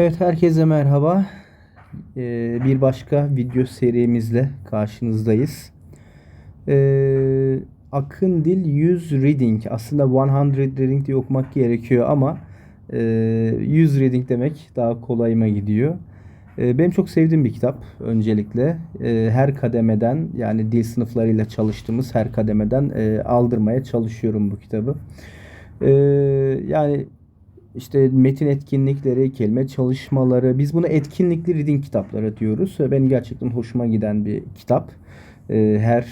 Evet herkese merhaba. Ee, bir başka video serimizle karşınızdayız. Ee, Akın Dil 100 Reading. Aslında 100 Reading diye okumak gerekiyor ama e, 100 Reading demek daha kolayıma gidiyor. Ee, benim çok sevdiğim bir kitap öncelikle. Ee, her kademeden yani dil sınıflarıyla çalıştığımız her kademeden e, aldırmaya çalışıyorum bu kitabı. Ee, yani işte metin etkinlikleri, kelime çalışmaları, biz buna etkinlikli reading kitapları diyoruz. Benim gerçekten hoşuma giden bir kitap. Ee, Her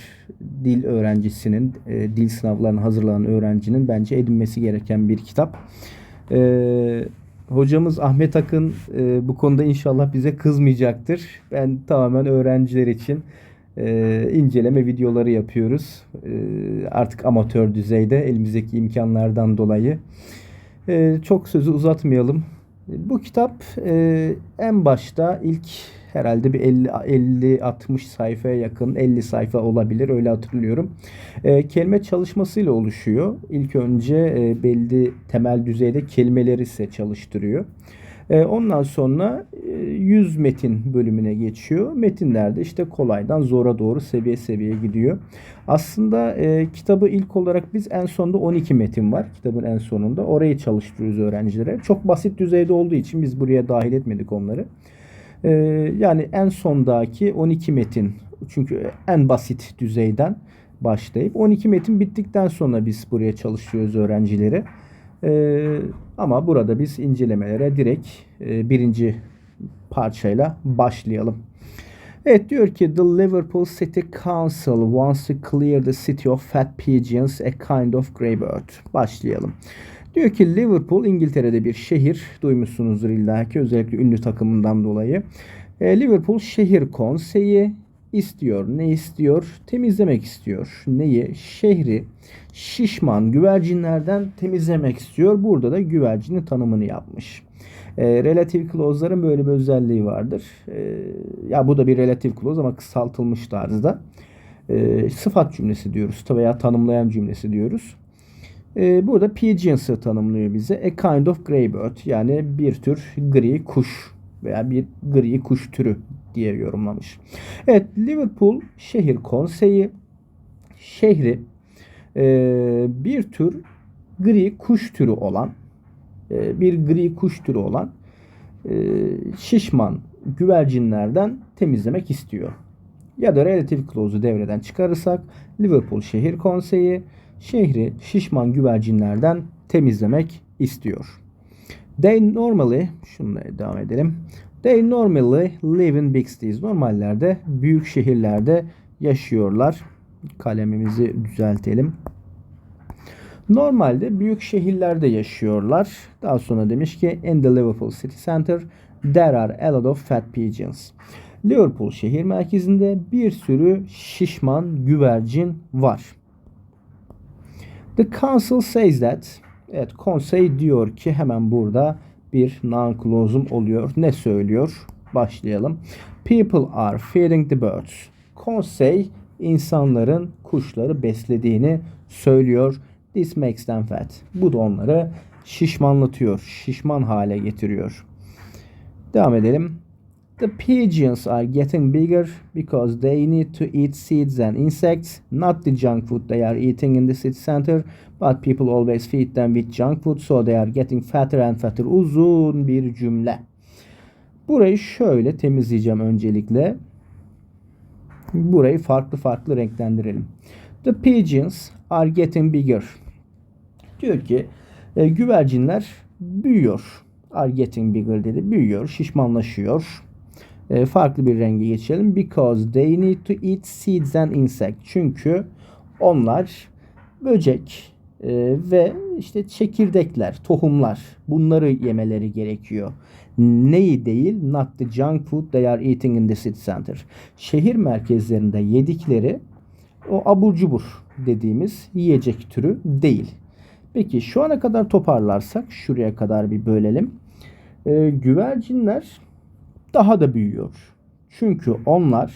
dil öğrencisinin, e, dil sınavlarına hazırlanan öğrencinin bence edinmesi gereken bir kitap. Ee, Hocamız Ahmet Akın e, bu konuda inşallah bize kızmayacaktır. Ben tamamen öğrenciler için e, inceleme videoları yapıyoruz. Artık amatör düzeyde elimizdeki imkanlardan dolayı. Ee, çok sözü uzatmayalım. Bu kitap e, en başta ilk herhalde bir 50 50 60 sayfaya yakın 50 sayfa olabilir öyle hatırlıyorum. E, kelime çalışmasıyla oluşuyor. İlk önce e, belli temel düzeyde kelimeleri size çalıştırıyor. E, ondan sonra e, 100 metin bölümüne geçiyor. Metinlerde işte kolaydan zora doğru seviye seviye gidiyor. Aslında e, kitabı ilk olarak biz en sonunda 12 metin var. Kitabın en sonunda. Orayı çalıştırıyoruz öğrencilere. Çok basit düzeyde olduğu için biz buraya dahil etmedik onları. E, yani en sondaki 12 metin. Çünkü en basit düzeyden başlayıp 12 metin bittikten sonra biz buraya çalışıyoruz öğrencileri. Ee, ama burada biz incelemelere direkt e, birinci parçayla başlayalım. Evet diyor ki The Liverpool City Council wants to clear the city of fat pigeons, a kind of greybird. Başlayalım. Diyor ki Liverpool İngiltere'de bir şehir. Duymuşsunuzdur illa ki özellikle ünlü takımından dolayı. E, Liverpool şehir konseyi istiyor. Ne istiyor? Temizlemek istiyor. Neyi? Şehri şişman güvercinlerden temizlemek istiyor. Burada da güvercinin tanımını yapmış. E, relative clause'ların böyle bir özelliği vardır. E, ya bu da bir relative clause ama kısaltılmış tarzda. E, sıfat cümlesi diyoruz veya tanımlayan cümlesi diyoruz. E, burada pigeons'ı tanımlıyor bize. A kind of greybird yani bir tür gri kuş veya bir gri kuş türü diye yorumlamış. Evet Liverpool şehir konseyi şehri e, bir tür gri kuş türü olan e, bir gri kuş türü olan e, şişman güvercinlerden temizlemek istiyor. Ya da relative clause'u devreden çıkarırsak Liverpool şehir konseyi şehri şişman güvercinlerden temizlemek istiyor. They normally, şununla devam edelim. They normally live in big cities. Normallerde büyük şehirlerde yaşıyorlar. Kalemimizi düzeltelim. Normalde büyük şehirlerde yaşıyorlar. Daha sonra demiş ki in the Liverpool city center there are a lot of fat pigeons. Liverpool şehir merkezinde bir sürü şişman güvercin var. The council says that Evet konsey diyor ki hemen burada bir noun clause'um oluyor. Ne söylüyor? Başlayalım. People are feeding the birds. Konsey insanların kuşları beslediğini söylüyor. This makes them fat. Bu da onları şişmanlatıyor. Şişman hale getiriyor. Devam edelim. The pigeons are getting bigger because they need to eat seeds and insects, not the junk food they are eating in the city center, but people always feed them with junk food so they are getting fatter and fatter. Uzun bir cümle. Burayı şöyle temizleyeceğim öncelikle. Burayı farklı farklı renklendirelim. The pigeons are getting bigger. Diyor ki e, güvercinler büyüyor. Are getting bigger dedi. Büyüyor, şişmanlaşıyor. E, farklı bir renge geçelim. Because they need to eat seeds and insects. Çünkü onlar böcek e, ve işte çekirdekler, tohumlar bunları yemeleri gerekiyor. Neyi değil? Not the junk food they are eating in the city center. Şehir merkezlerinde yedikleri o abur cubur dediğimiz yiyecek türü değil. Peki şu ana kadar toparlarsak şuraya kadar bir bölelim. E, güvercinler daha da büyüyor. Çünkü onlar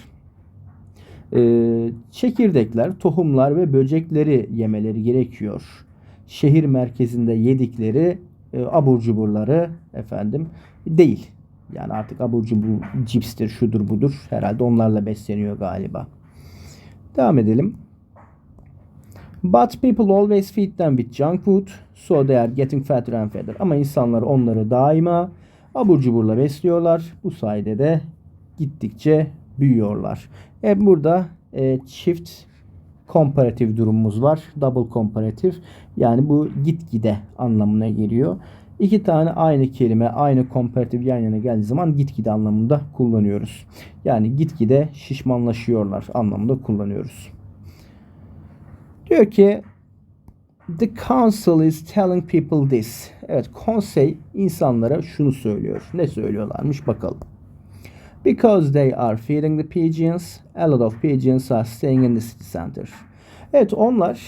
e, çekirdekler, tohumlar ve böcekleri yemeleri gerekiyor. Şehir merkezinde yedikleri e, abur cuburları efendim değil. Yani artık abur cubur, cipstir, şudur budur. Herhalde onlarla besleniyor galiba. Devam edelim. But people always feed them with junk food, so they are getting fatter and fatter. Ama insanlar onları daima abur cuburla besliyorlar. Bu sayede de gittikçe büyüyorlar. E burada e, çift komparatif durumumuz var. Double komparatif. Yani bu gitgide anlamına geliyor. İki tane aynı kelime, aynı komparatif yan yana geldiği zaman gitgide anlamında kullanıyoruz. Yani gitgide şişmanlaşıyorlar anlamında kullanıyoruz. Diyor ki The council is telling people this. Evet konsey insanlara şunu söylüyor. Ne söylüyorlarmış bakalım. Because they are feeding the pigeons, a lot of pigeons are staying in the city center. Evet onlar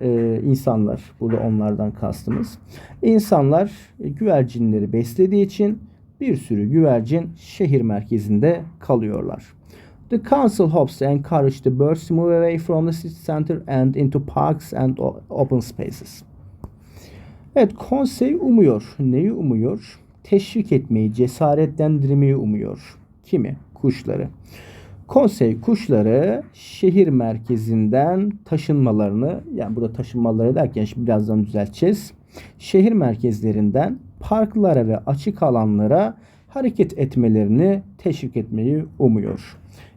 e, insanlar, burada onlardan kastımız. İnsanlar e, güvercinleri beslediği için bir sürü güvercin şehir merkezinde kalıyorlar. The council hopes to encourage the birds to move away from the city center and into parks and open spaces. Evet, konsey umuyor. Neyi umuyor? Teşvik etmeyi, cesaretlendirmeyi umuyor. Kimi? Kuşları. Konsey kuşları şehir merkezinden taşınmalarını, yani burada taşınmaları derken şimdi birazdan düzelteceğiz. Şehir merkezlerinden parklara ve açık alanlara hareket etmelerini teşvik etmeyi umuyor.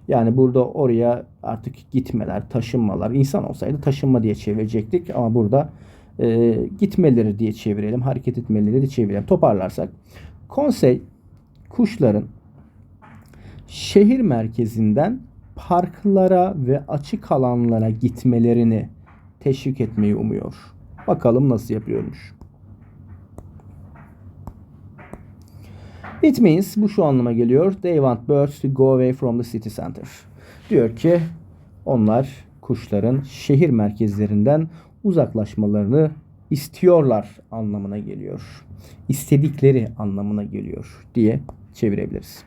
Yani burada oraya artık gitmeler, taşınmalar, insan olsaydı taşınma diye çevirecektik ama burada e, gitmeleri diye çevirelim, hareket etmeleri diye çevirelim. Toparlarsak, konsey kuşların şehir merkezinden parklara ve açık alanlara gitmelerini teşvik etmeyi umuyor. Bakalım nasıl yapıyormuş. It means bu şu anlama geliyor. They want birds to go away from the city center. Diyor ki onlar kuşların şehir merkezlerinden uzaklaşmalarını istiyorlar anlamına geliyor. İstedikleri anlamına geliyor diye çevirebiliriz.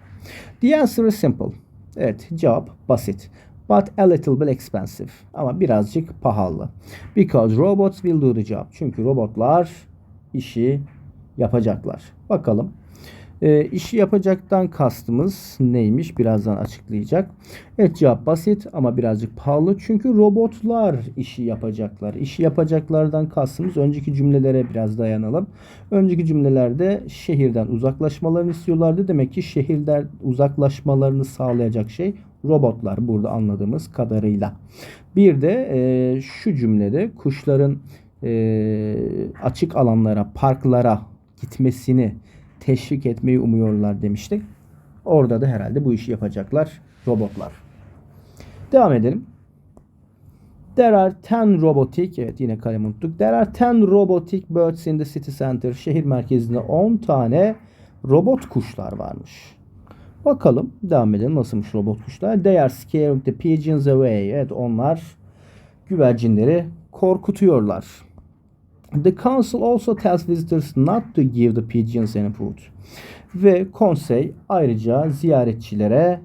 The answer is simple. Evet cevap basit. But a little bit expensive. Ama birazcık pahalı. Because robots will do the job. Çünkü robotlar işi yapacaklar. Bakalım. E, işi yapacaktan kastımız neymiş? Birazdan açıklayacak. Evet cevap basit ama birazcık pahalı. Çünkü robotlar işi yapacaklar. İşi yapacaklardan kastımız önceki cümlelere biraz dayanalım. Önceki cümlelerde şehirden uzaklaşmalarını istiyorlardı. Demek ki şehirden uzaklaşmalarını sağlayacak şey robotlar burada anladığımız kadarıyla. Bir de e, şu cümlede kuşların e, açık alanlara, parklara gitmesini teşvik etmeyi umuyorlar demiştik. Orada da herhalde bu işi yapacaklar robotlar. Devam edelim. There are 10 robotic, evet yine kalem unuttuk. There are 10 robotic birds in the city center. Şehir merkezinde 10 tane robot kuşlar varmış. Bakalım devam edelim nasılmış robot kuşlar. They are scaring the pigeons away. Evet onlar güvercinleri korkutuyorlar. The council also tells visitors not to give the pigeons any food. Ve konsey ayrıca ziyaretçilere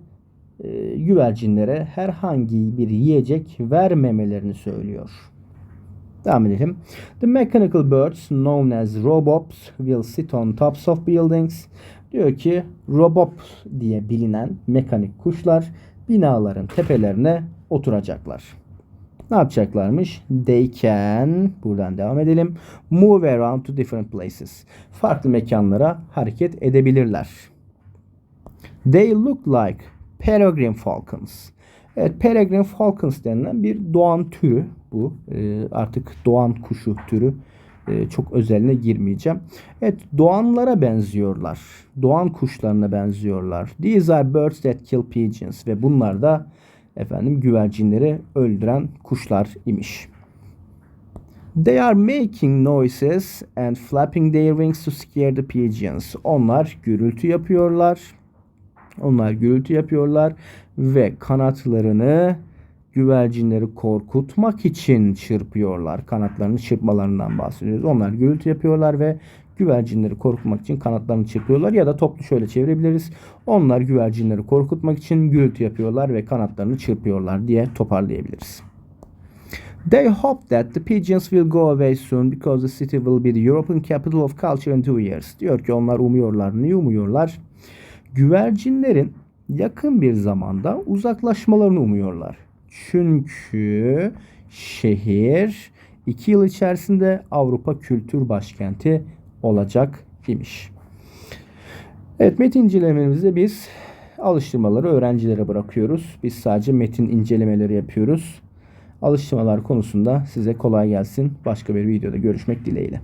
e, güvercinlere herhangi bir yiyecek vermemelerini söylüyor. Devam edelim. The mechanical birds known as robots will sit on tops of buildings. Diyor ki robot diye bilinen mekanik kuşlar binaların tepelerine oturacaklar. Ne yapacaklarmış? They can, buradan devam edelim. Move around to different places. Farklı mekanlara hareket edebilirler. They look like peregrine falcons. Evet, peregrine falcons denilen bir doğan türü bu. Ee, artık doğan kuşu türü. Ee, çok özeline girmeyeceğim. Evet, doğanlara benziyorlar. Doğan kuşlarına benziyorlar. These are birds that kill pigeons ve bunlar da efendim güvercinleri öldüren kuşlar imiş. They are making noises and flapping their wings to scare the pigeons. Onlar gürültü yapıyorlar. Onlar gürültü yapıyorlar ve kanatlarını güvercinleri korkutmak için çırpıyorlar. Kanatlarını çırpmalarından bahsediyoruz. Onlar gürültü yapıyorlar ve güvercinleri korkutmak için kanatlarını çırpıyorlar ya da toplu şöyle çevirebiliriz. Onlar güvercinleri korkutmak için gürültü yapıyorlar ve kanatlarını çırpıyorlar diye toparlayabiliriz. They hope that the pigeons will go away soon because the city will be the European capital of culture in two years. Diyor ki onlar umuyorlar. Ne umuyorlar? Güvercinlerin yakın bir zamanda uzaklaşmalarını umuyorlar. Çünkü şehir 2 yıl içerisinde Avrupa Kültür Başkenti olacak imiş. Evet metin incelememizde biz alıştırmaları öğrencilere bırakıyoruz. Biz sadece metin incelemeleri yapıyoruz. Alıştırmalar konusunda size kolay gelsin. Başka bir videoda görüşmek dileğiyle.